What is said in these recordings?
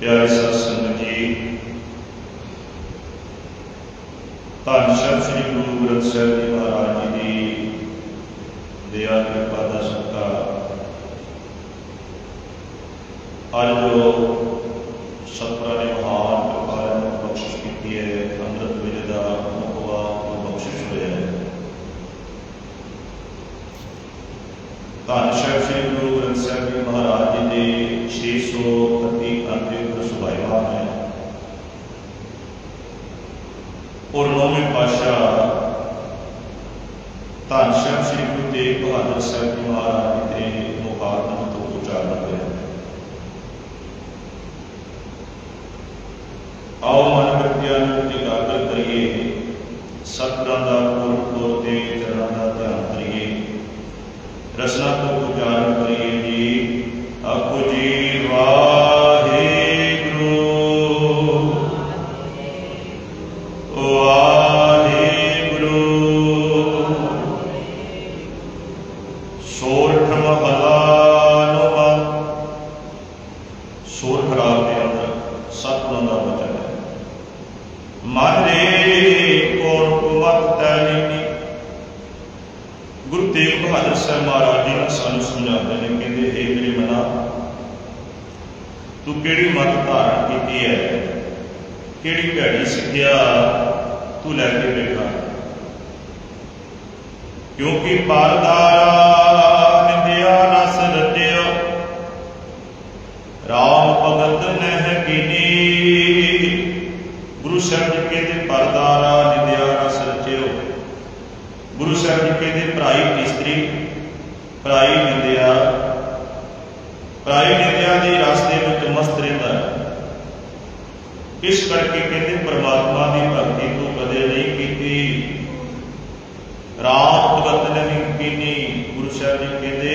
ਪਿਆਰੇ ਸਾਧ ਸੰਗਤ ਜੀ ਧੰਨ ਸ਼ਬਦ ਸ੍ਰੀ ਗੁਰੂ ਗ੍ਰੰਥ ਸਾਹਿਬ ਜੀ ਮਹਾਰਾਜ ਜੀ ਦੀ ਦਇਆ ਕਿਰਪਾ ਦਾ ਸਤਿਕਾਰ ਅੱਜ ਜੋ ਸਤਰਾ ਨੇ ਮਹਾਨ ਕਿਰਪਾ ਨੂੰ ਬਖਸ਼ਿਸ਼ ਕੀਤੀ ਹੈ ਅੰਮ੍ਰਿਤ ਵੇਲੇ ਦਾ ਮੁਕਵਾ ਬਖਸ਼ਿਸ਼ ਹੋਇਆ ਹੈ ਧੰਨ ਸ਼ਬਦ ਸ੍ਰੀ ਗੁਰੂ ਗ੍ਰੰਥ ਸਾਹਿਬ ਜੀ ਮਹਾਰਾਜ ਜੀ ਦੇ 600 ਔਰ ਪਾਤਸ਼ਾਹ ਧੰਨ ਸਾਹਿਬ ਸ੍ਰੀ ਗੁਰੂ ਤੇਗ ਬਹਾਦਰ ਸਾਹਿਬ ਜੀ ਮਹਾਰਾਜ ਦੇ ਮੁਕਾਬਲੇ ਤੋਂ ਉਚਾਰਨ ਹੋਇਆ ਆਓ ਮਨ ਵਿਦਿਆ ਨੂੰ ਇਕਾਗਰ ਕਰੀਏ ਸਤਿਗੁਰਾਂ ਦਾ ਪੁਰਖ ਤੇ ਚਰਨਾਂ ਦਾ ਧਿਆਨ ਕਰੀਏ ਰਸਨਾ ਤੋਂ ਉਚਾਰਨ ਕਰੀਏ ਜੀ ਆਪੋ ਜੀ ਕਿਹੜੀ ਭੈੜੀ ਸਿੱਖਿਆ ਤੂੰ ਲੈ ਕੇ ਬੈਠਾ? ਕਿਉਂਕਿ ਪਰਦਾਰਾ ਨਿੰਦਿਆ ਰਸ ਰਚਿਓ ਰਾਮ ਭਗਤ ਨਹਿ ਕੀਨੀ? ਗੁਰੂ ਸਾਹਿਬ ਜੀ ਕਹਿੰਦੇ ਪਰਦਾਰਾ ਨਿੰਦਿਆ ਰਸ ਰਚਿਓ ਗੁਰੂ ਸਾਹਿਬ ਜੀ ਕਹਿੰਦੇ, ਭਰਾਈ ਇਸਤਰੀ ਭਰਾਈ ਨਿੰਦਿਆ। ਭਰਾਈ ਨਿੰਦਿਆ ਦੇ ਰਸਤੇ ਵਿੱਚ ਮਸਤ ਰਹਿੰਦਾ। ਇਸ ਕਰਕੇ ਕਹਿੰਦੇ ਪਰਮਾਤਮਾ ਦੀ ਭਗਤੀ ਤੂੰ ਕਦੇ ਨਹੀਂ ਕੀਤੀ। ਰਾਮ ਭਗਤ ਨਹੀਂ ਕੀਤੀ, ਗੁਰੂ ਸਾਹਿਬ ਜੀ ਕਹਿੰਦੇ,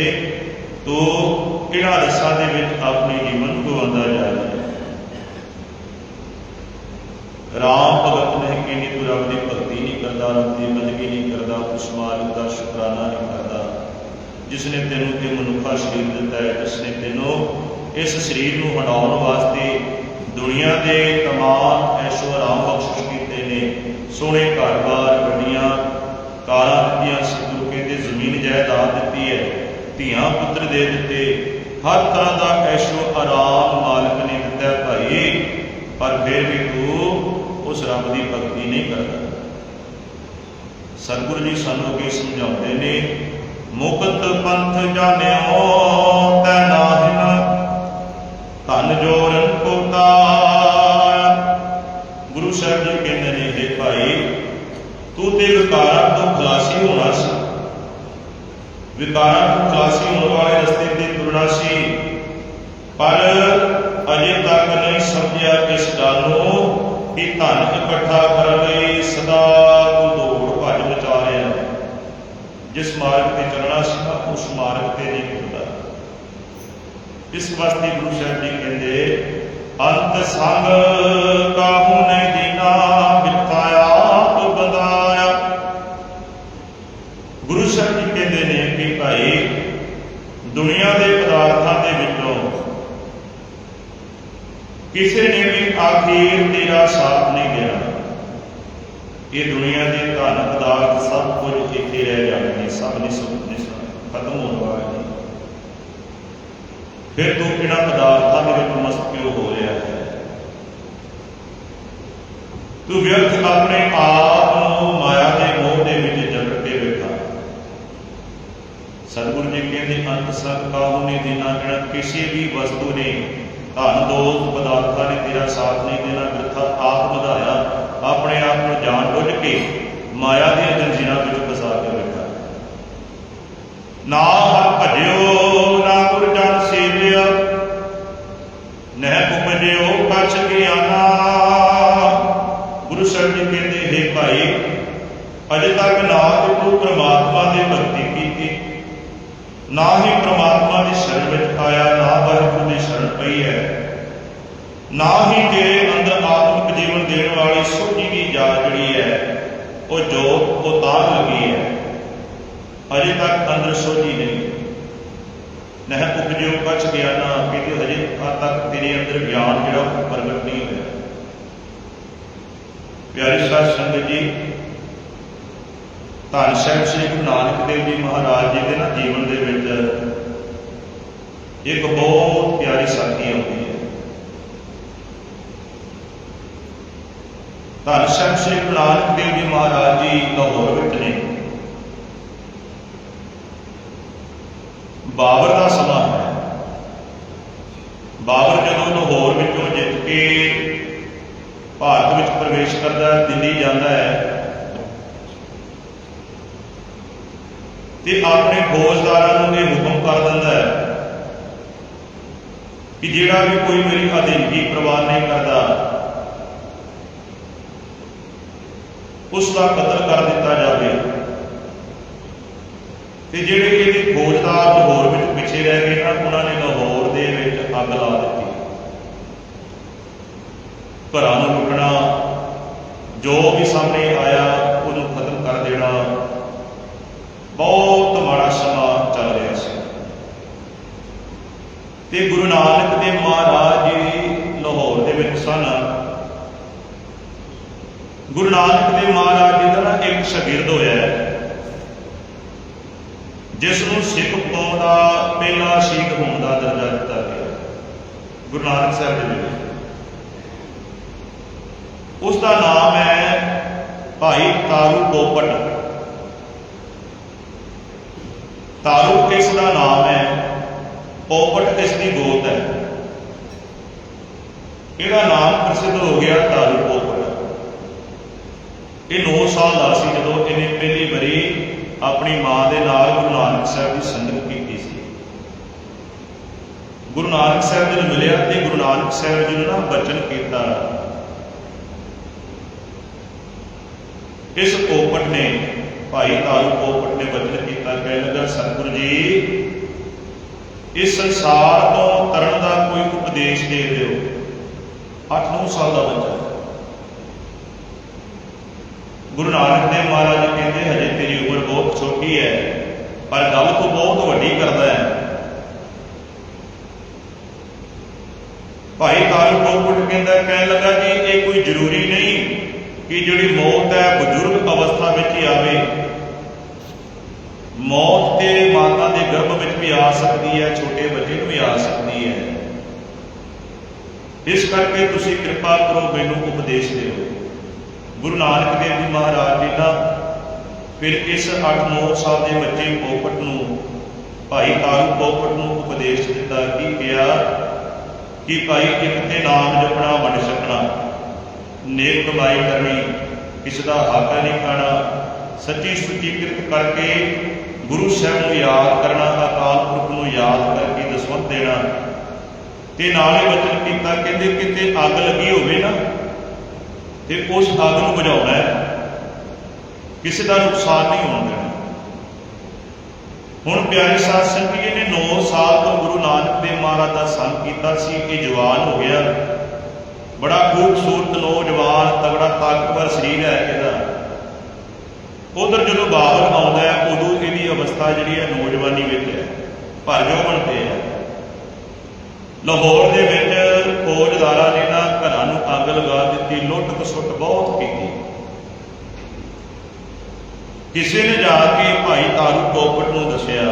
ਤੂੰ ਕਿਹੜਾ ਰਸਾਂ ਦੇ ਵਿੱਚ ਆਪਣੇ ਜੀਵਨ ਗਵਾਉਂਦਾ ਜਾ ਰਿਹਾ ਰਾਮ ਭਗਤ ਨੇ ਕਹਿੰਦੀ, ਤੂੰ ਰੱਬ ਦੀ ਭਗਤੀ ਨਹੀਂ ਕਰਦਾ, ਰੱਬ ਦੀ ਬੰਦਗੀ ਨਹੀਂ ਕਰਦਾ ਉਸ ਮਾਲਕ ਦਾ ਸ਼ੁਕਰਾਨਾ ਨਹੀਂ ਕਰਦਾ। ਜਿਸ ਨੇ ਤੈਨੂੰ ਇਹ ਮਨੁੱਖਾ ਸਰੀਰ ਦਿੱਤਾ ਹੈ ਜਿਸ ਨੇ ਤੈਨੂੰ ਇਸ ਸਰੀਰ ਨੂੰ ਹਟਾਉਣ ਵਾਸਤੇ ਦੁਨੀਆ ਦੇ ਤਮਾਮ ਐਸ਼ੋ ਆਰਾਮ ਬਖਸ਼ਿਸ਼ ਕੀਤੇ ਨੇ। ਸੋਹਣੇ ਘਰ-ਬਾਰ, ਗੱਡੀਆਂ, ਕਾਰਾਂ ਦਿੱਤੀਆਂ ਸਿੱਧੂ ਕਹਿੰਦੇ ਜ਼ਮੀਨ ਜਾਇਦਾਦ ਦਿੱਤੀ ਹੈ। ਧੀਆਂ, ਪੁੱਤਰ ਦੇ ਦਿੱਤੇ। ਹਰ ਤਰ੍ਹਾਂ ਦਾ ਐਸ਼ੋ ਆਰਾਮ ਮਾਲਕ ਨੇ ਦਿੱਤਾ ਭਾਈ। ਪਰ ਫਿਰ ਵੀ ਤੂੰ ਉਸ ਰੱਬ ਦੀ ਭਗਤੀ ਨਹੀਂ ਕਰਦਾ। ਸਤਿਗੁਰੂ ਜੀ ਸਾਨੂੰ ਅੱਗੇ ਸਮਝਾਉਂਦੇ ਨੇ, ਮੁਕਤ ਪੰਥ ਜਾਣਿਓ ਤੈ ਨਾਹਿਨ ਧਨ ਜੋਰਨ ਕੋਤਾ ਗੁਰੂ ਸਾਹਿਬ ਜੀ ਕਹਿੰਦੇ ਨੇ हे ਭਾਈ, ਤੂੰ ਤੇ ਵਿਕਾਰਾਂ ਤੋਂ ਖਲਾਸੀ ਹੋਣਾ ਸੀ। ਵਿਕਾਰਾਂ ਤੋਂ ਖਲਾਸੀ ਹੋਣ ਵਾਲੇ ਰਸਤੇ ਤੇ ਤੁਰਨਾ ਸੀ। ਪਰ ਅਜੇ ਤੱਕ ਨਹੀਂ ਸਮਝਿਆ ਇਸ ਗੱਲ ਨੂੰ ਕਿ ਧਨ ਇਕੱਠਾ ਕਰਨ ਲਈ ਸਦਾ ਤੂੰ ਦੌੜ ਭੱਜ ਮਚਾ ਰਿਹਾ ਜਿਸ ਮਾਰਗ ਤੇ ਚੱਲਣਾ ਸੀ ਉਸ ਮਾਰਗ ਤੇ ਨਹੀਂ ਤੁਰਦਾ। ਇਸ ਵਾਸਤੇ ਗੁਰੂ ਸਾਹਿਬ ਜੀ ਕਹਿੰਦੇ, ਅੰਤ ਸੰਗ ਕਾਹੂ ਨੇ ਦੀਨਾ ਬਿਤਾਇਆ ਤੋ ਬਦਾਇਆ ਗੁਰੂ ਸਾਹਿਬ ਜੀ ਕਹਿੰਦੇ ਨੇ ਕਿ ਭਾਈ, ਦੁਨੀਆ ਦੇ ਪਦਾਰਥਾਂ ਦੇ ਵਿੱਚੋਂ ਕਿਸੇ ਨੇ ਵੀ ਆਖੀਰ ਤੇਰਾ ਸਾਥ ਨਹੀਂ ਦੇਣਾ। ਇਹ ਦੁਨੀਆ ਦੇ ਧਨ ਪਦਾਰਥ ਸਭ ਕੁਝ ਇੱਥੇ ਰਹਿ ਜਾਣਗੇ ਸਭ ਨੇ ਸੁੱਖ ਨੇ ਖਤਮ ਹੋ ਵਾਲੇ ਫਿਰ ਤੂੰ ਕਿਹੜਾ ਪਦਾਰਥਾਂ ਮੇਰੇ ਵਿੱਚ ਮਸਤ ਕਿਉਂ ਹੋ ਰਿਹਾ ਹੈ? ਤੂੰ ਵਿਅਰਥ ਆਪਣੇ ਆਪ ਨੂੰ ਮਾਇਆ ਦੇ ਮੋਹ ਦੇ ਵਿੱਚ ਜਕੜ ਕੇ ਬੈਠਾ। ਸਤਿਗੁਰੂ ਜੀ ਕਹਿੰਦੇ, ਅੰਤ ਸਭ ਕਾਹੂ ਨੇ ਦੇਣਾ, ਜਿਹੜਾ ਕਿਸੇ ਵੀ ਵਸਤੂ ਨੇ ਧਨ ਦੋਸਤ ਪਦਾਰਥਾਂ ਨੇ ਤੇਰਾ ਸਾਥ ਨਹੀਂ ਦੇਣਾ, ਬਿਰਥਾ ਆਪ ਵਧਾਇਆ, ਆਪਣੇ ਆਪ ਨੂੰ ਜਾਣ ਬੁੱਝ ਕੇ ਮਾਇਆ ਦੀਆਂ ਜੰਜੀਰਾਂ ਵਿੱਚ ਫਸਾ ਕੇ ਬੈਠਾ। ਨਾ ਹਰ ਭਜਿਓ ਜੀ ਭਾਈ, ਅਜੇ ਤੱਕ ਨਾ ਤੇ ਤੂੰ ਪ੍ਰਮਾਤਮਾ ਦੀ ਭਗਤੀ ਕੀਤੀ। ਨਾ ਹੀ ਪ੍ਰਮਾਤਮਾ ਦੀ ਸ਼ਰਨ ਵਿੱਚ ਆਇਆ, ਨਾ ਵਾਹਿਗੁਰੂ ਦੀ ਸ਼ਰਨ ਪਈ ਹੈ। ਨਾ ਹੀ ਤੇਰੇ ਅੰਦਰ ਆਤਮਿਕ ਜੀਵਨ ਦੇਣ ਵਾਲੀ ਸੋਝੀ ਦੀ ਜਾਤ ਜਿਹੜੀ ਹੈ, ਉਹ ਜੋ ਉਹ ਤਾਂ ਲੱਗੀ ਹੈ। ਅਜੇ ਤੱਕ ਅੰਦਰ ਸੋਝੀ ਨਹੀਂ। ਨਹਿ ਉਪਜਿਓ ਕਛ ਗਿਆ ਨਾ ਹਜੇ ਅਜੇ ਤੱਕ ਤੇਰੇ ਅੰਦਰ ਗਿਆਨ ਜਿਹੜਾ ਉਹ ਪ੍ਰਗਟ ਨਹੀਂ ਹੋਇਆ। ਪਿਆਰੇ ਸਾਧ ਸੰਗਤ ਜੀ, ਧੰਨ ਸਾਹਿਬ ਸ੍ਰੀ ਗੁਰੂ ਨਾਨਕ ਦੇਵ ਜੀ ਮਹਾਰਾਜ ਜੀ ਦੇ ਨਾ ਜੀਵਨ ਦੇ ਵਿੱਚ ਇੱਕ ਬਹੁਤ ਪਿਆਰੀ ਸਾਖੀ ਆਉਂਦੀ ਹੈ। ਧੰਨ ਸਾਹਿਬ ਸ੍ਰੀ ਗੁਰੂ ਨਾਨਕ ਦੇਵ ਜੀ ਮਹਾਰਾਜ ਜੀ ਲਾਹੌਰ ਵਿੱਚ ਨੇ। ਬਾਬਰ ਦਾ ਸਮਾਂ ਹੈ ਬਾਬਰ ਜਦੋਂ ਲਾਹੌਰ ਵਿੱਚੋਂ ਜਿੱਤ ਕੇ ਭਾਰਤ ਵਿੱਚ ਪ੍ਰਵੇਸ਼ ਕਰਦਾ ਹੈ, ਦਿੱਲੀ ਜਾਂਦਾ ਹੈ। ਤੇ ਆਪਣੇ ਫੌਜਦਾਰਾਂ ਨੂੰ ਇਹ ਹੁਕਮ ਕਰ ਦਿੰਦਾ ਹੈ ਕਿ ਜਿਹੜਾ ਵੀ ਕੋਈ ਮੇਰੀ ਅਧੀਨਗੀ ਪ੍ਰਵਾਨ ਨਹੀਂ ਕਰਦਾ, ਉਸ ਦਾ ਕਤਲ ਕਰ ਦਿੱਤਾ ਜਾਵੇ। ਤੇ ਜਿਹੜੇ ਇਹਦੇ ਫੌਜਦਾਰ ਲਾਹੌਰ ਵਿੱਚ ਪਿੱਛੇ ਰਹਿ ਗਏ ਨਾ ਉਹਨਾਂ ਨੇ ਲਾਹੌਰ ਦੇ ਵਿੱਚ ਅੱਗ ਲਾ ਦਿੱਤੀ। ਘਰਾਂ ਨੂੰ ਲੁੱਟਣਾ, ਜੋ ਵੀ ਸਾਹਮਣੇ ਆਇਆ, ਉਹਨੂੰ ਖਤਮ ਕਰ ਦੇਣਾ। ਬਹੁਤ ਮਾੜਾ ਸਮਾਂ ਚੱਲ ਰਿਹਾ ਸੀ। ਤੇ ਗੁਰੂ ਨਾਨਕ ਦੇਵ ਮਹਾਰਾਜ ਜੀ ਲਾਹੌਰ ਦੇ ਵਿੱਚ ਸਨ। ਗੁਰੂ ਨਾਨਕ ਦੇਵ ਮਹਾਰਾਜ ਜੀ ਦਾ ਨਾ ਇੱਕ ਸ਼ਾਗਿਰਦ ਹੋਇਆ ਜਿਸ ਨੂੰ ਸਿੱਖ ਕੌਮ ਦਾ ਪਹਿਲਾ ਸ਼ਹੀਦ ਹੋਣ ਦਾ ਦਰਜਾ ਦਿੱਤਾ ਗਿਆ। ਗੁਰੂ ਨਾਨਕ ਸਾਹਿਬ ਦੇ ਵਿੱਚ। ਉਸ ਦਾ ਨਾਮ ਹੈ ਭਾਈ ਤਾਰੂ ਪੋਪਟ ਤਾਰੂ ਇਸ ਦਾ ਨਾਮ ਹੈ? ਪੋਪਟ ਇਸ ਦੀ ਗੋਤ ਹੈ? ਇਹਦਾ ਨਾਮ ਪ੍ਰਸਿੱਧ ਹੋ ਗਿਆ ਤਾਰੂ ਪੋਪਟ ਇਹ 9 ਸਾਲ ਦਾ ਸੀ ਜਦੋਂ ਇਹਨੇ ਪਹਿਲੀ ਵਾਰੀ ਆਪਣੀ ਮਾਂ ਦੇ ਨਾਲ ਗੁਰੂ ਨਾਨਕ ਸਾਹਿਬ ਦੀ ਸੰਗਤ ਕੀਤੀ ਸੀ। ਗੁਰੂ ਨਾਨਕ ਸਾਹਿਬ ਜੀ ਨੂੰ ਮਿਲਿਆ ਤੇ ਗੁਰੂ ਨਾਨਕ ਸਾਹਿਬ ਜੀ ਨੂੰ ਨਾ ਬਚਨ ਕੀਤਾ ਇਸ ਪੋਪਟ ਨੇ ਭਾਈ ਤਾਰੂ ਪੋਪਟ ਨੇ ਵਚਨ ਕੀਤਾ, ਕਹਿ ਲੱਗਾ ਸਤਿਗੁਰੂ ਜੀ, ਇਸ ਸੰਸਾਰ ਤੋਂ ਤਰਨ ਦਾ ਕੋਈ ਉਪਦੇਸ਼ ਦੇ ਦਿਓ 8-9 ਸਾਲ ਦਾ ਬੱਚਾ ਗੁਰੂ ਨਾਨਕ ਦੇਵ ਮਹਾਰਾਜ ਜੀ ਕਹਿੰਦੇ, ਹਜੇ ਤੇਰੀ ਉਮਰ ਬਹੁਤ ਛੋਟੀ ਹੈ, ਪਰ ਗੱਲ ਤੂੰ ਬਹੁਤ ਵੱਡੀ ਕਰਦਾ ਹੈ। ਭਾਈ ਤਾਰੂ ਪੋਪਟ ਕਹਿੰਦਾ, ਕਹਿਣ ਲੱਗਾ ਜੀ ਇਹ ਕੋਈ ਜ਼ਰੂਰੀ ਨਹੀਂ ਕਿ ਜਿਹੜੀ ਮੌਤ ਹੈ ਬਜ਼ੁਰਗ ਅਵਸਥਾ ਵਿੱਚ ਹੀ ਆਵੇ। ਮੌਤ ਤੇ ਮਾਤਾ ਦੇ ਗਰਭ ਵਿੱਚ ਵੀ ਆ ਸਕਦੀ ਹੈ, ਛੋਟੇ ਬੱਚੇ ਨੂੰ ਵੀ ਆ ਸਕਦੀ ਹੈ। ਇਸ ਕਰਕੇ ਤੁਸੀਂ ਕਿਰਪਾ ਕਰੋ, ਮੈਨੂੰ ਉਪਦੇਸ਼ ਦਿਓ। ਗੁਰੂ ਨਾਨਕ ਦੇਵ ਜੀ ਮਹਾਰਾਜ ਜੀ ਦਾ ਫਿਰ ਇਸ 8-9 ਸਾਲ ਦੇ ਬੱਚੇ ਪੋਪਟ ਨੂੰ, ਭਾਈ ਤਾਰੂ ਪੋਪਟ ਨੂੰ ਉਪਦੇਸ਼ ਦਿੱਤਾ ਕੀ ਗਿਆ ਕਿ ਭਾਈ ਇੱਕ ਤੇ ਨਾਮ ਜਪਣਾ, ਵੰਡ ਸਕਣਾ। ਨੇਕ ਕਮਾਈ ਕਰਨੀ, ਕਿਸੇ ਦਾ ਹੱਕ ਨਹੀਂ ਖਾਣਾ, ਸੱਚੀ ਸੁੱਚੀ ਕਿਰਤ ਕਰਕੇ ਗੁਰੂ ਸਾਹਿਬ ਨੂੰ ਯਾਦ ਕਰਨਾ ਅਕਾਲ ਪੁਰਖ ਨੂੰ ਯਾਦ ਕਰਕੇ ਦਸਵੰਦ ਦੇਣਾ। ਤੇ ਨਾਲੇ ਵਚਨ ਕੀਤਾ, ਕਹਿੰਦੇ ਕਿਤੇ ਅੱਗ ਲੱਗੀ ਹੋਵੇ ਨਾ, ਤੇ ਉਸ ਅੱਗ ਨੂੰ ਬੁਝਾਉਣਾ ਹੈ। ਕਿਸੇ ਦਾ ਨੁਕਸਾਨ ਨਹੀਂ ਹੋਣ ਦੇਣਾ। ਹੁਣ ਪਿਆਰੇ ਸਾਧ ਸੰਗਤ ਜੀ ਨੇ 9 ਸਾਲ ਤੋਂ ਗੁਰੂ ਨਾਨਕ ਦੇਵ ਮਹਾਰਾਜ ਦਾ ਸੰਗ ਕੀਤਾ ਸੀ, ਇਹ ਜਵਾਨ ਹੋ ਗਿਆ। ਬੜਾ ਖੂਬਸੂਰਤ 9 ਬੜਾ ਤਾਕਤਵਰ ਸਰੀਰ ਹੈ ਇਹਦਾ। ਉਧਰ ਜਦੋਂ ਬਾਹਰ ਆਉਂਦਾ ਹੈ, ਉਦੋਂ ਇਹਦੀ ਅਵਸਥਾ ਜਿਹੜੀ ਹੈ ਨੌਜਵਾਨੀ ਵਿੱਚ ਹੈ ਭਰ ਜੋਬਨ ਤੇ ਹੈ। ਲਾਹੌਰ ਦੇ ਵਿੱਚ ਫੌਜਦਾਰਾਂ ਨੇ ਨਾ ਘਰਾਂ ਨੂੰ ਅੱਗ ਲਗਾ ਦਿੱਤੀ, ਲੁੱਟ ਖਸੁੱਟ ਬਹੁਤ ਕੀਤੀ। ਕਿਸੇ ਨੇ ਜਾ ਕੇ ਭਾਈ ਤਾਰੂ ਕੋਪਟ ਨੂੰ ਦੱਸਿਆ,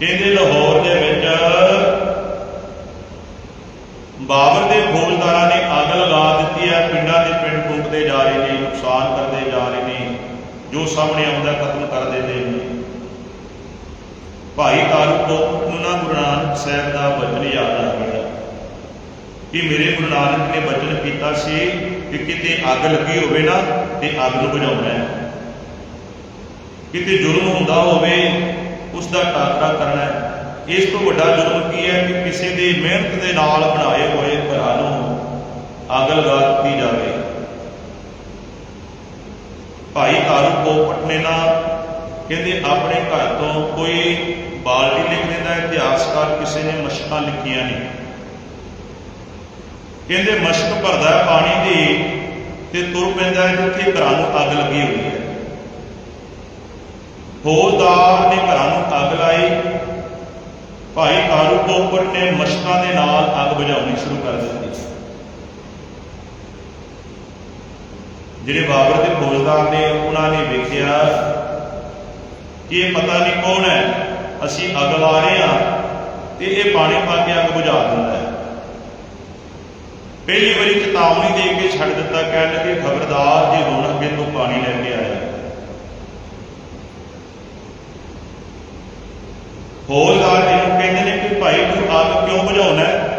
ਕਹਿੰਦੇ ਲਾਹੌਰ ਦੇ ਵਿੱਚ ਬਾਬਰ ਦੇ ਫੌਜਦਾਰਾਂ ਨੇ ਅੱਗ ਲਗਾ ਦਿੱਤੀ ਹੈ। ਪਿੰਡਾਂ ਦੇ ਪਿੰਡ ਫੂਕਦੇ ਜਾ ਰਹੇ ਨੇ, ਨੁਕਸਾਨ ਕਰਦੇ ਜਾ ਰਹੇ ਨੇ। ਜੋ ਸਾਹਮਣੇ ਆਉਂਦਾ ਖਤਮ ਕਰ ਦਿੰਦੇ ਨੇ। ਭਾਈ ਤਾਰੂ ਪੋਪਟ ਨੂੰ ਗੁਰੂ ਨਾਨਕ ਸਾਹਿਬ ਦਾ ਬਚਨ ਯਾਦ ਆ ਗਿਆ। ਕਿ ਮੇਰੇ ਗੁਰੂ ਨਾਨਕ ਨੇ ਬਚਨ ਕੀਤਾ ਸੀ ਕਿ ਕਿਤੇ ਅੱਗ ਲੱਗੀ ਹੋਵੇ ਨਾ, ਤੇ ਅੱਗ ਨੂੰ ਬੁਝਾਉਣਾ ਹੈ। ਕਿਤੇ ਜ਼ੁਲਮ ਹੁੰਦਾ ਹੋਵੇ, ਉਸ ਦਾ ਟਾਕਰਾ ਕਰਨਾ ਹੈ। ਇਸ ਤੋਂ ਵੱਡਾ ਜ਼ੁਲਮ ਕੀ ਹੈ ਕਿ ਕਿਸੇ ਦੀ ਮਿਹਨਤ ਦੇ ਨਾਲ ਬਣਾਏ ਹੋਏ ਘਰਾਂ ਨੂੰ ਅੱਗ ਲਗਾ ਦਿੱਤੀ ਜਾਵੇ? ਭਾਈ ਤਾਰੂ ਪੋਪਟ ਨੇ ਨਾ, ਕਹਿੰਦੇ ਆਪਣੇ ਘਰ ਤੋਂ ਕੋਈ ਬਾਲਟੀ ਲਿਖ ਦਿੰਦਾ ਇਤਿਹਾਸਕਾਰ ਕਿਸੇ ਨੇ ਮਸ਼ਕਾਂ ਲਿਖੀਆਂ ਨਹੀਂ। ਕਹਿੰਦੇ ਮਸ਼ਕ ਭਰਦਾ ਪਾਣੀ ਦੀ ਤੇ ਤੁਰ ਪੈਂਦਾ ਹੈ ਜਿੱਥੇ ਘਰਾਂ ਨੂੰ ਅੱਗ ਲੱਗੀ ਹੋਈ ਹੈ। ਫੌਜਦਾਰ ਨੇ ਘਰਾਂ ਨੂੰ ਅੱਗ ਲਾਈ ਭਾਈ ਕਾਰੂ ਪੋਪਟ ਨੇ ਮਸ਼ਕਾਂ ਦੇ ਨਾਲ ਅੱਗ ਬੁਝਾਉਣੀ ਸ਼ੁਰੂ ਕਰ ਦਿੱਤੀ। ਜਿਹੜੇ ਬਾਬਰ ਦੇ ਫੌਜਦਾਰ ਨੇ ਉਹਨਾਂ ਨੇ ਵੇਖਿਆ ਕਿ ਇਹ ਪਤਾ ਨਹੀਂ ਕੌਣ ਹੈ, ਅਸੀਂ ਅੱਗ ਲਾ ਰਹੇ ਹਾਂ ਤੇ ਇਹ ਪਾਣੀ ਪਾ ਕੇ ਅੱਗ ਬੁਝਾ ਦਿੰਦਾ ਹੈ। ਪਹਿਲੀ ਵਾਰੀ ਚੇਤਾਵਨੀ ਦੇ ਕੇ ਛੱਡ ਦਿੱਤਾ, ਕਹਿਣ ਲੱਗੇ, ਖਬਰਦਾਰ, ਜੇ ਹੁਣ ਅੱਗੇ ਤੋਂ ਪਾਣੀ ਲੈ ਕੇ ਆਇਆ ਫੌਜਦਾਰ ਜੀ ਭਾਈ ਤੂੰ ਅੱਗ ਕਿਉਂ ਬੁਝਾਉਣਾ ਹੈ?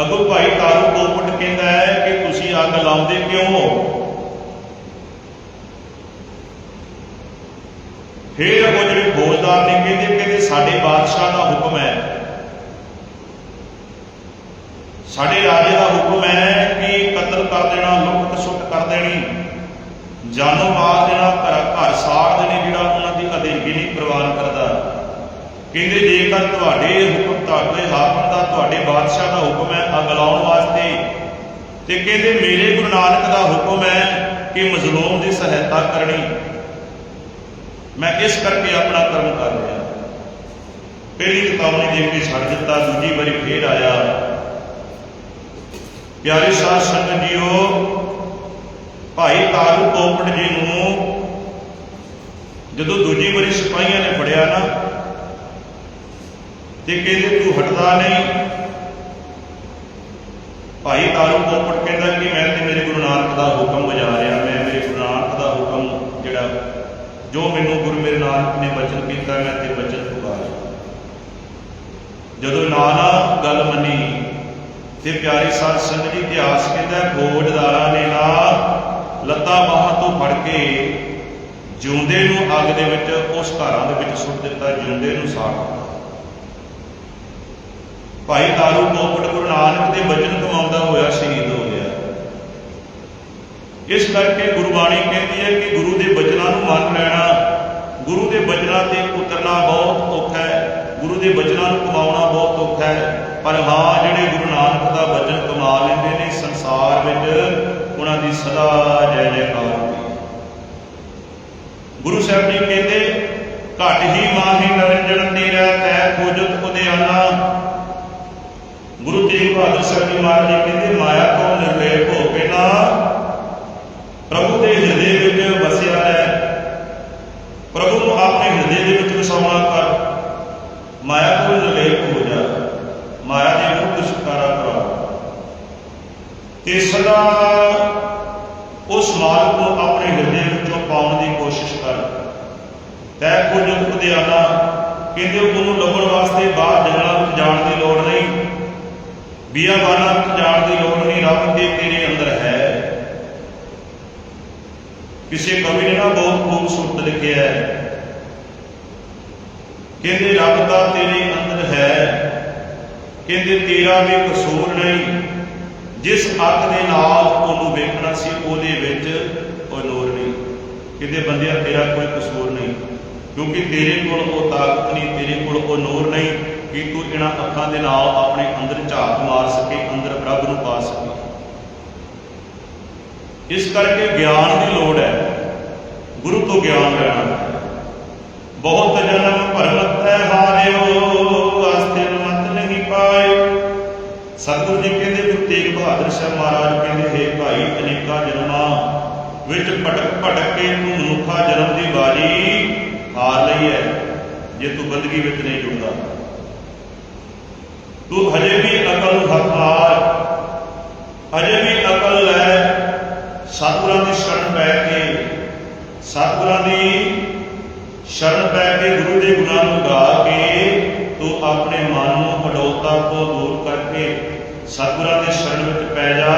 ਅਗੋ ਭਾਈ ਤਾਰੂ ਕੋਪਟ ਕਹਿੰਦਾ ਹੈ ਕਿ ਤੁਸੀਂ ਅੱਗ ਲਾਉਂਦੇ ਕਿਉਂ ਹੋ? ਫਿਰ ਉਹ ਜਿਹੜੇ ਫੌਜਦਾਰ ਨੇ ਕਹਿੰਦੇ ਕਹਿੰਦੇ ਸਾਡੇ ਬਾਦਸ਼ਾਹ ਦਾ ਹੁਕਮ ਹੈ। ਸਾਡੇ ਰਾਜੇ ਦਾ ਹੁਕਮ ਹੈ ਕਿ ਕਤਲ ਕਰ ਦੇਣਾ, ਲੁੱਟ ਖਸੁੱਟ ਕਰ ਦੇਣੀ। ਜਾਨੋਂ ਮਾਰ ਦੇਣਾ, ਘਰ ਘਰ ਸਾੜ ਦੇਣੇ ਜਿਹੜਾ ਉਹਨਾਂ ਦੀ ਅਧੀਨਗੀ ਨਹੀਂ ਪ੍ਰਵਾਨ ਕਰਦਾ। ਕਹਿੰਦੇ ਜੇਕਰ ਤੁਹਾਡੇ ਹੁਕਮ ਤੁਹਾਡੇ ਹਾਕਮ ਦਾ ਤੁਹਾਡੇ ਬਾਦਸ਼ਾਹ ਦਾ ਹੁਕਮ ਹੈ, ਅੱਗ ਲਾਉਣ ਵਾਸਤੇ। ਤੇ ਕਹਿੰਦੇ ਮੇਰੇ ਗੁਰੂ ਨਾਨਕ ਦਾ ਹੁਕਮ ਹੈ ਕਿ ਮਜ਼ਲੂਮ ਦੀ ਸਹਾਇਤਾ ਕਰਨੀ। ਮੈਂ ਇਸ ਕਰਕੇ ਆਪਣਾ ਕਰਮ ਕਰ ਰਿਹਾ। ਪਹਿਲੀ ਚੇਤਾਵਨੀ ਦੇ ਕੇ ਛੱਡ ਦਿੱਤਾ, ਦੂਜੀ ਵਾਰੀ ਫੇਰ ਆਇਆ। ਪਿਆਰੇ ਸਾਧ ਸੰਗਤ ਜੀਓ, ਭਾਈ ਤਾਰੂ ਕੋਪੜ ਜੀ ਨੂੰ ਜਦੋਂ ਦੂਜੀ ਵਾਰੀ ਸਿਪਾਹੀਆਂ ਨੇ ਫੜਿਆ ਨਾ ਜੇ ਕਹਿੰਦੇ ਤੂੰ ਹਟਦਾ ਨਹੀਂ ਭਾਈ ਤਾਰੂ ਕੋਪੜ ਕਹਿੰਦਾ ਕਿ ਮੈਂ ਤੇ ਮੇਰੇ ਗੁਰੂ ਨਾਨਕ ਦਾ ਹੁਕਮ ਵਜਾ ਰਿਹਾ ਮੈਂ ਮੇਰੇ ਗੁਰੂ ਨਾਨਕ ਦਾ ਹੁਕਮ ਜਿਹੜਾ ਜੋ ਮੈਨੂੰ ਗੁਰੂ ਮੇਰੇ ਨਾਨਕ ਨੇ ਵਚਨ ਕੀਤਾ ਮੈਂ ਤੇ ਬਚਨ ਪੁਕਾਰਿਆ। ਜਦੋਂ ਨਾਨਾ ਗੱਲ ਮੰਨੀ ਤੇ ਪਿਆਰੇ ਸਾਧ ਸੰਗਤ ਜੀ ਇਤਿਹਾਸ ਕਹਿੰਦਾ ਹੈ, ਫੌਜਦਾਰਾਂ ਨੇ ਨਾ ਲੱਤਾਂ ਬਾਹਾਂ ਤੋਂ ਫੜ ਕੇ ਜਿਉਂਦੇ ਨੂੰ ਅੱਗ ਦੇ ਵਿੱਚ ਉਸ ਘਰਾਂ ਦੇ ਵਿੱਚ ਸੁੱਟ ਦਿੱਤਾ ਜਿਉਂਦੇ ਨੂੰ ਸਾੜ ਦਿੱਤਾ। ਭਾਈ ਤਾਰੂ ਕੋਪੜ ਗੁਰੂ ਨਾਨਕ ਦੇ ਬਚਨ ਕਮਾਉਂਦਾ ਹੋਇਆ ਸ਼ਹੀਦ ਹੋ ਗਿਆ। ਇਸ ਕਰਕੇ ਗੁਰਬਾਣੀ ਕਹਿੰਦੀ ਹੈ ਕਿ ਗੁਰੂ ਦੇ ਬਚਨਾਂ ਨੂੰ ਮੰਨ ਲੈਣਾ, ਗੁਰੂ ਦੇ ਬਚਨਾਂ ਤੇ ਉਤਰਨਾ ਬਹੁਤ ਔਖਾ ਹੈ, ਗੁਰੂ ਦੇ ਬਚਨਾਂ ਨੂੰ ਕਮਾਉਣਾ ਬਹੁਤ ਔਖਾ ਹੈ, ਪਰ ਹਾਂ, ਜਿਹੜੇ ਗੁਰੂ ਨਾਨਕ ਦਾ ਬਚਨ ਕਮਾ ਲੈਂਦੇ ਨੇ ਸੰਸਾਰ ਵਿੱਚ, ਉਹਨਾਂ ਦੀ ਸਦਾ ਜੈ ਜੈਕਾਰ ਹੁੰਦੀ ਗੁਰੂ ਸਾਹਿਬ ਜੀ ਕਹਿੰਦੇ, ਘਟ ਹੀ ਮਾਹੀ ਨਰਿੰਜਨ ਤੇਰਾ ਤੈ ਖੋਜਤ ਉਦਿਆਨਾ ਗੁਰੂ ਤੇਗ ਬਹਾਦਰ ਸਾਹਿਬ ਜੀ ਮਹਾਰਾਜ ਜੀ ਕਹਿੰਦੇ, ਮਾਇਆ ਤੋਂ ਨਿਰਲੇਪ ਹੋ ਕੇ ਨਾ ਪ੍ਰਭੂ ਦੇ ਹਿਰਦੇ ਵਿੱਚ ਵਸਿਆ ਹੈ। ਪ੍ਰਭੂ ਨੂੰ ਆਪਣੇ ਹਿਰਦੇ ਦੇ ਵਿੱਚ ਵਸਾਉਣਾ ਕਰ। ਮਾਇਆ ਤੋਂ ਨਿਰਲੇਪ ਹੋ ਜਾ। ਮਾਇਆ ਦੇ ਮੁਕਤ ਛੁਟਕਾਰਾ ਕਰਾ। ਤੇ ਸਦਾ ਉਸ ਮਾਲਕ ਨੂੰ ਆਪਣੇ ਹਿਰਦੇ ਵਿੱਚੋਂ ਪਾਉਣ ਦੀ ਕੋਸ਼ਿਸ਼ ਕਰ। ਤੈ ਕੁਝ ਉਦਿਆਨਾ ਕਹਿੰਦੇ, ਉਹਨੂੰ ਲੱਭਣ ਵਾਸਤੇ ਬਾਹਰ ਜੰਗਲਾਂ ਵਿੱਚ ਜਾਣ ਦੀ ਲੋੜ ਨਹੀਂ। ਬੀਆਬਾਨਾਂ ਵਿੱਚ ਜਾਣ ਦੀ ਲੋੜ ਨਹੀਂ, ਰੱਬ ਤੇ ਤੇਰੇ ਅੰਦਰ ਹੈ। ਕਿਸੇ ਕਵੀ ਨੇ ਨਾ ਬਹੁਤ ਖੂਬਸੂਰਤ ਲਿਖਿਆ ਹੈ। ਕਹਿੰਦੇ, ਰੱਬ ਦਾ ਤੇਰੇ ਅੰਦਰ ਹੈ। ਕਹਿੰਦੇ, ਤੇਰਾ ਵੀ ਕਸੂਰ ਨਹੀਂ। ਜਿਸ ਅੱਖ ਦੇ ਨਾਲ ਉਹਨੂੰ ਵੇਖਣਾ ਸੀ, ਉਹਦੇ ਵਿੱਚ ਉਹ ਨੂਰ ਨਹੀਂ। ਕਹਿੰਦੇ, ਬੰਦਿਆ, ਤੇਰਾ ਕੋਈ ਕਸੂਰ ਨਹੀਂ। ਕਿਉਂਕਿ ਤੇਰੇ ਕੋਲ ਉਹ ਤਾਕਤ ਨਹੀਂ, ਤੇਰੇ ਕੋਲ ਉਹ ਨੂਰ ਨਹੀਂ। ਕਿ ਤੂੰ ਇਹਨਾਂ ਅੱਖਾਂ ਦੇ ਨਾਲ ਆਪਣੇ ਅੰਦਰ ਝਾਕ ਮਾਰ ਸਕੇ, ਅੰਦਰ ਪ੍ਰਭ ਨੂੰ ਪਾ ਸਕੇ। ਇਸ ਕਰਕੇ ਗਿਆਨ ਦੀ ਲੋੜ ਹੈ। ਗੁਰੂ ਤੋਂ ਗਿਆਨ ਲੈਣਾ। ਬਹੁਤ ਜਨਮ ਭਰਮਤ ਹੈ ਹਾਰਿਓ ਅਸਥਿਰ ਮਤ ਨਹੀਂ ਪਾਏ। ਸਤਿਗੁਰੂ ਜੀ ਕਹਿੰਦੇ ਗੁਰੂ ਤੇਗ ਬਹਾਦਰ ਸਾਹਿਬ ਮਹਾਰਾਜ ਕਹਿੰਦੇ, ਹੈ ਭਾਈ, ਅਨੇਕਾਂ ਜਨਮਾਂ ਵਿੱਚ ਭਟਕ ਭਟਕ ਕੇ ਤੂੰ ਮਨੁੱਖਾ ਜਨਮ ਦੀ ਬਾਜੀ ਹਾਰ ਲਈ ਹੈ। ਜੇ ਤੂੰ ਬੰਦਗੀ ਵਿੱਚ ਨਹੀਂ ਜੁੜਦਾ। ਤੂੰ ਹਜੇ ਵੀ ਅਕਲ ਨੂੰ ਹੱਥ ਹਜੇ ਵੀ ਅਕਲ ਲੈ ਸਤਿਗੁਰਾਂ ਦੀ ਸ਼ਰਨ ਪੈ ਕੇ, ਸਤਿਗੁਰਾਂ ਦੀ ਸ਼ਰਨ ਪੈ ਕੇ ਗੁਰੂ ਦੇ ਗੁਣਾਂ ਨੂੰ ਗਾ ਕੇ ਤੂੰ ਆਪਣੇ ਮਨ ਨੂੰ ਅਡੋਲਤਾ ਤੋਂ ਦੂਰ ਕਰਕੇ ਸਤਿਗੁਰਾਂ ਦੇ ਸ਼ਰਨ ਵਿੱਚ ਪੈ ਜਾ।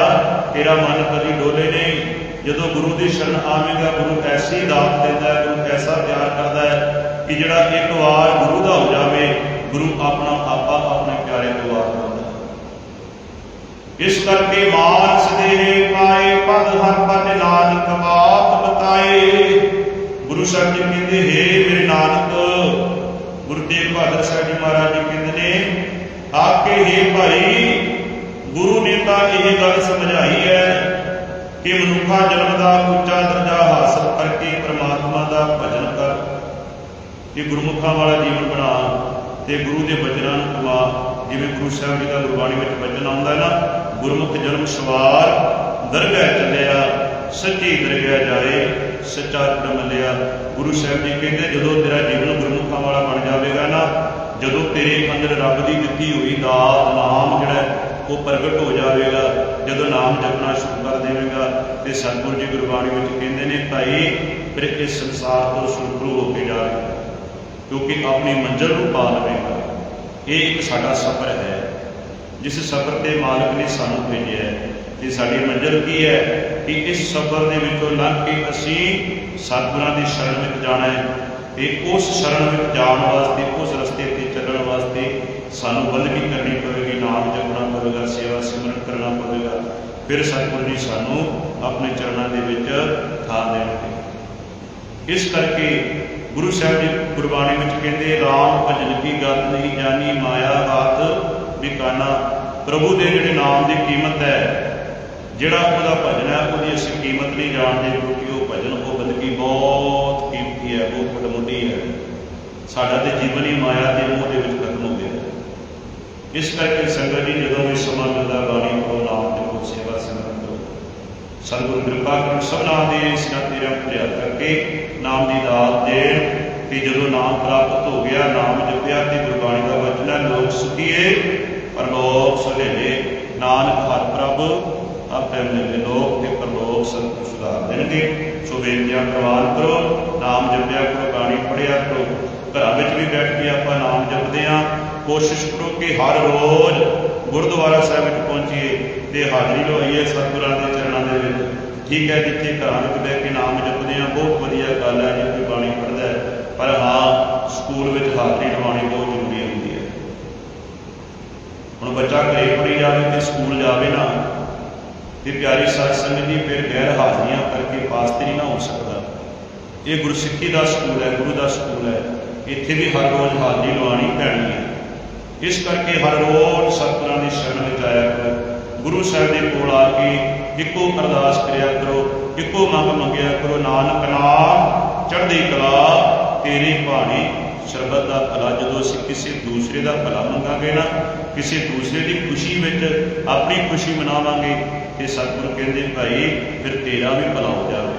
ਤੇਰਾ ਮਨ ਕਦੀ ਡੋਲੇ ਨਹੀਂ। ਜਦੋਂ ਗੁਰੂ ਦੀ ਸ਼ਰਨ ਆਵੇਂਗਾ, ਗੁਰੂ ਐਸੀ ਦਾਤ ਦਿੰਦਾ ਹੈ, ਗੁਰੂ ਐਸਾ ਪਿਆਰ ਕਰਦਾ ਹੈ ਕਿ ਜਿਹੜਾ ਇੱਕ ਵਾਰ ਗੁਰੂ ਦਾ ਹੋ ਜਾਵੇ, ਗੁਰੂ ਆਪਣਾ ਪਿਆਰੇ ਤੋਂ ਵਾਰ ਦਿੰਦਾ ਹੈ ਇਸ ਕਰਕੇ ਮਾਨਸ ਦੇ ਪਾਏ, ਪਦ ਹਰ ਪਦ ਨਾਨਕ ਬਾਤ ਬਤਾਏ। ਗੁਰੂ ਸਾਹਿਬ ਜੀ ਕਹਿੰਦੇ, ਹੈ ਮੇਰੇ ਨਾਨਕ, ਗੁਰੂ ਬਹਾਦਰ ਸਾਹਿਬ ਜੀ ਮਹਾਰਾਜ ਜੀ ਕਹਿੰਦੇ ਨੇ ਆਕੇ ਹੀ ਭਾਈ, ਗੁਰੂ ਨੇ ਤਾਂ ਇਹ ਗੱਲ ਸਮਝਾਈ ਹੈ ਕਿ ਮਨੁੱਖਾ ਜਨਮ ਦਾ ਉੱਚਾ ਦਰਜਾ ਹਾਸਲ ਕਰਕੇ ਪ੍ਰਮਾਤਮਾ ਦਾ ਭਜਨ ਕਰ, ਕਿ ਗੁਰਮੁਖਾਂ ਵਾਲਾ ਜੀਵਨ ਬਣਾ ਤੇ ਗੁਰੂ ਦੇ ਬਚਨਾਂ ਨੂੰ ਕਮਾ ਜਿਵੇਂ ਗੁਰੂ ਸਾਹਿਬ ਜੀ ਦਾ ਗੁਰਬਾਣੀ ਵਿੱਚ ਬਚਨ ਆਉਂਦਾ ਹੈ ਨਾ ਗੁਰਮੁਖ ਜਨਮ ਸਵਾਰ ਦਰਗਾਹ ਚੱਲਿਆ, ਸੱਚੀ ਦਰਗਾਹ ਜਾਏ, ਸੱਚਾ ਧਰਮ ਲਿਆ ਗੁਰੂ ਸਾਹਿਬ ਜੀ ਕਹਿੰਦੇ, ਜਦੋਂ ਤੇਰਾ ਜੀਵਨ ਗੁਰਮੁਖਾਂ ਵਾਲਾ ਬਣ ਜਾਵੇਗਾ ਨਾ, ਜਦੋਂ ਤੇਰੇ ਅੰਦਰ ਰੱਬ ਦੀ ਦਿੱਤੀ ਹੋਈ ਦਾਤ, ਨਾਮ ਜਿਹੜਾ ਉਹ ਪ੍ਰਗਟ ਹੋ ਜਾਵੇਗਾ, ਜਦੋਂ ਨਾਮ ਜਪਣਾ ਸ਼ੁਰੂ ਕਰ ਦੇਵੇਗਾ, ਤੇ ਸਤਿਗੁਰੂ ਜੀ ਗੁਰਬਾਣੀ ਵਿੱਚ ਕਹਿੰਦੇ ਨੇ, ਭਾਈ, ਫਿਰ ਇਸ ਸੰਸਾਰ ਤੋਂ ਸੁਰਖਰੂ ਹੋ ਕੇ ਜਾਵੇਗਾ ਕਿਉਂਕਿ ਆਪਣੀ ਮੰਜ਼ਿਲ ਨੂੰ ਪਾ ਲਵੇਗਾ। ਇਹ ਇੱਕ ਸਾਡਾ ਸਫ਼ਰ ਹੈ। ਜਿਸ ਸਫ਼ਰ ਤੇ ਮਾਲਕ ਨੇ ਸਾਨੂੰ ਭੇਜਿਆ ਹੈ। ਤੇ ਸਾਡੀ ਮੰਜ਼ਿਲ ਕੀ ਹੈ ਕਿ ਇਸ ਸਫ਼ਰ ਦੇ ਵਿੱਚੋਂ ਲੰਘ ਕੇ ਅਸੀਂ ਸਤਿਗੁਰਾਂ ਦੀ ਸ਼ਰਨ ਵਿੱਚ ਜਾਣਾ ਹੈ ਤੇ ਉਸ ਸ਼ਰਨ ਵਿੱਚ ਜਾਣ ਵਾਸਤੇ, ਉਸ ਰਸਤੇ ਤੇ ਚੱਲਣ ਵਾਸਤੇ ਸਾਨੂੰ ਬੰਦਗੀ ਕਰਨੀ ਪਵੇਗੀ, ਨਾਮ ਜਪਣਾ ਪਵੇਗਾ, ਸੇਵਾ ਸਿਮਰਨ ਕਰਨਾ ਪਵੇਗਾ। ਫਿਰ ਸਤਿਗੁਰੂ ਜੀ ਸਾਨੂੰ ਆਪਣੇ ਚਰਨਾਂ ਦੇ ਵਿੱਚ ਥਾਂ ਦੇਣਗੇ। ਇਸ ਕਰਕੇ ਗੁਰੂ ਸਾਹਿਬ ਜੀ ਗੁਰਬਾਣੀ ਵਿੱਚ ਕਹਿੰਦੇ, ਰਾਮ ਭਜਨ ਕੀ ਗੱਲ ਨਹੀਂ ਜਾਣੀ, ਮਾਇਆ ਬਾਤ ਬਿਕਾਨਾ ਪ੍ਰਭੂ ਦੇ ਜਿਹੜੇ ਨਾਮ ਦੀ ਕੀਮਤ ਹੈ, ਜਿਹੜਾ ਉਹਦਾ ਭਜਨ ਹੈ, ਉਹਦੀ ਅਸੀਂ ਕੀਮਤ ਨਹੀਂ ਜਾਣਦੇ, ਕਿਉਂਕਿ ਉਹ ਭਜਨ ਉਹ ਬੰਦਗੀ ਬਹੁਤ ਕੀਮਤੀ ਹੈ, ਬਹੁਤ ਵੱਡਮੁੱਲੀ ਹੈ। ਸਾਡਾ ਤੇ ਜੀਵਨ ਹੀ ਮਾਇਆ ਦੇ ਮੋਹ ਦੇ ਵਿੱਚ ਖਤਮ ਹੋ ਗਿਆ। ਇਸ ਕਰਕੇ ਸੰਗਤ ਜੀ, ਜਦੋਂ ਵੀ ਸਮਾਂ ਮਿਲਦਾ, ਬਾਣੀ ਪੜੋ ਨਾਮ ਦੇ ਕੋ ਸੇਵਾ ਸਿਮਰਨ ਕਰੋ ਸਤਿਗੁਰੂ ਕਿਰਪਾ ਕਰਨ, ਸਭਨਾਂ ਦੇ ਸਿਰਾਂ ਤੇ ਰੱਖ ਕਰਕੇ ਨਾਮ ਦੀ ਦਾਤ ਦੇਣ। ਕਿ ਜਦੋਂ ਨਾਮ ਪ੍ਰਾਪਤ ਹੋ ਗਿਆ, ਨਾਮ ਜਪਿਆ ਤੇ ਗੁਰਬਾਣੀ ਦਾ ਵਚਨ ਲੋਕ ਸੁਖੀਏ ਪਰਲੋਕ ਸੁਹੇਲੇ। ਨਾਨਕ ਹਰ ਪ੍ਰਭ ਆਪੇ ਮਿਲੇ ਲੋਕ ਤੇ ਪਰਲੋਕ ਸੰਤ ਸੁਧਾਰ ਦੇਣਗੇ। ਸੋ ਬੇਨਤੀਆਂ ਪ੍ਰਵਾਨ ਕਰੋ, ਨਾਮ ਜਪਿਆ ਕਰੋ, ਬਾਣੀ ਪੜਿਆ ਕਰੋ। ਘਰਾਂ ਵਿੱਚ ਵੀ ਬੈਠ ਕੇ ਆਪਾਂ ਨਾਮ ਜਪਦੇ ਹਾਂ। ਕੋਸ਼ਿਸ਼ ਕਰੋ ਕਿ ਹਰ ਰੋਜ਼ ਗੁਰਦੁਆਰਾ ਸਾਹਿਬ ਵਿੱਚ ਪਹੁੰਚੀਏ ਤੇ ਹਾਜ਼ਰੀ ਲਵਾਈਏ ਸਤਿਗੁਰਾਂ ਦੇ ਚਰਨਾਂ ਦੇ ਵਿੱਚ। ਠੀਕ ਹੈ, ਜਿੱਥੇ ਘਰਾਂ ਵਿੱਚ ਬਹਿ ਕੇ ਨਾਮ ਜਪਦੇ ਹਾਂ, ਬਹੁਤ ਵਧੀਆ ਗੱਲ ਹੈ ਜੇ ਕੋਈ ਬਾਣੀ ਪੜ੍ਹਦਾ ਹੈ। ਪਰ ਹਾਂ, ਸਕੂਲ ਵਿੱਚ ਹਾਜ਼ਰੀ ਲਵਾਉਣੀ ਬਹੁਤ ਜ਼ਰੂਰੀ ਹੁੰਦੀ ਹੈ। ਹੁਣ ਬੱਚਾ ਘਰੇ ਪੜ੍ਹੀ ਜਾਵੇ ਤੇ ਸਕੂਲ ਜਾਵੇ ਨਾ, ਤੇ ਪਿਆਰੀ ਸਾਧ ਸੰਗਤ ਜੀ ਫਿਰ ਗੈਰ ਹਾਜ਼ਰੀਆਂ ਕਰਕੇ ਪਾਸ ਤੇ ਨਹੀਂ ਨਾ ਹੋ ਸਕਦਾ। ਇਹ ਗੁਰਸਿੱਖੀ ਦਾ ਸਕੂਲ ਹੈ, ਗੁਰੂ ਦਾ ਸਕੂਲ ਹੈ। ਇੱਥੇ ਵੀ ਹਰ ਰੋਜ਼ ਹਾਜ਼ਰੀ ਲਵਾਉਣੀ ਪੈਣੀ ਹੈ। ਇਸ ਕਰਕੇ ਹਰ ਰੋਜ਼ ਸਤਿਗੁਰਾਂ ਦੀ ਸ਼ਰਨ ਵਿੱਚ ਆਇਆ ਕਰੋ। ਗੁਰੂ ਸਾਹਿਬ ਦੇ ਕੋਲ ਆ ਕੇ ਇੱਕੋ ਅਰਦਾਸ ਕਰਿਆ ਕਰੋ, ਇੱਕੋ ਮੰਗ ਮੰਗਿਆ ਕਰੋ, ਨਾਨਕ ਨਾਮ, ਚੜ੍ਹਦੀ ਕਲਾ ਤੇਰੀ ਬਾਣੀ ਸ਼ਰਬਤ ਦਾ ਭਲਾ ਜਦੋਂ ਅਸੀਂ ਕਿਸੇ ਦੂਸਰੇ ਦਾ ਭਲਾ ਮੰਗਾਂਗੇ ਨਾ, ਕਿਸੇ ਦੂਸਰੇ ਦੀ ਖੁਸ਼ੀ ਵਿੱਚ ਆਪਣੀ ਖੁਸ਼ੀ ਮਨਾਵਾਂਗੇ ਤੇ ਸਤਿਗੁਰੂ ਕਹਿੰਦੇ, ਭਾਈ, ਫਿਰ ਤੇਰਾ ਵੀ ਭਲਾ ਹੋ ਜਾਵੇ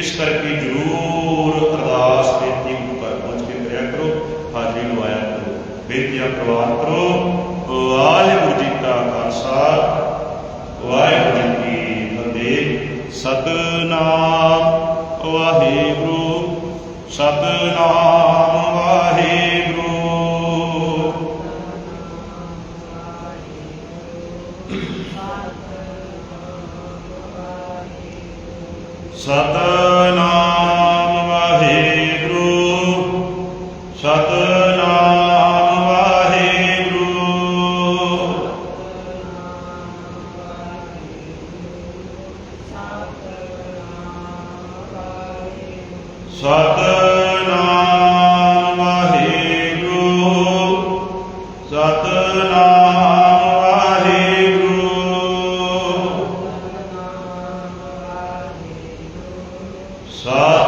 ਇਸ ਕਰਕੇ ਜ਼ਰੂਰ ਅਰਦਾਸ ਬੇਨਤੀ ਗੁਰੂ ਘਰ ਪਹੁੰਚ ਕੇ ਕਰਿਆ ਕਰੋ, ਹਾਜ਼ਰੀ ਲਵਾਇਆ ਕਰੋ। ਬੇਨਤੀਆਂ ਪ੍ਰਵਾਨ ਕਰੋ। ਵਾਹਿਗੁਰੂ ਜੀ ਕਾ ਖਾਲਸਾ, ਵਾਹਿਗੁਰੂ ਜੀ ਕੀ ਫਤਿਹ। ਸਤਨਾਮ ਵਾਹਿਗੁਰੂ ਸਤਨਾਮ ਸਤਨਾਮ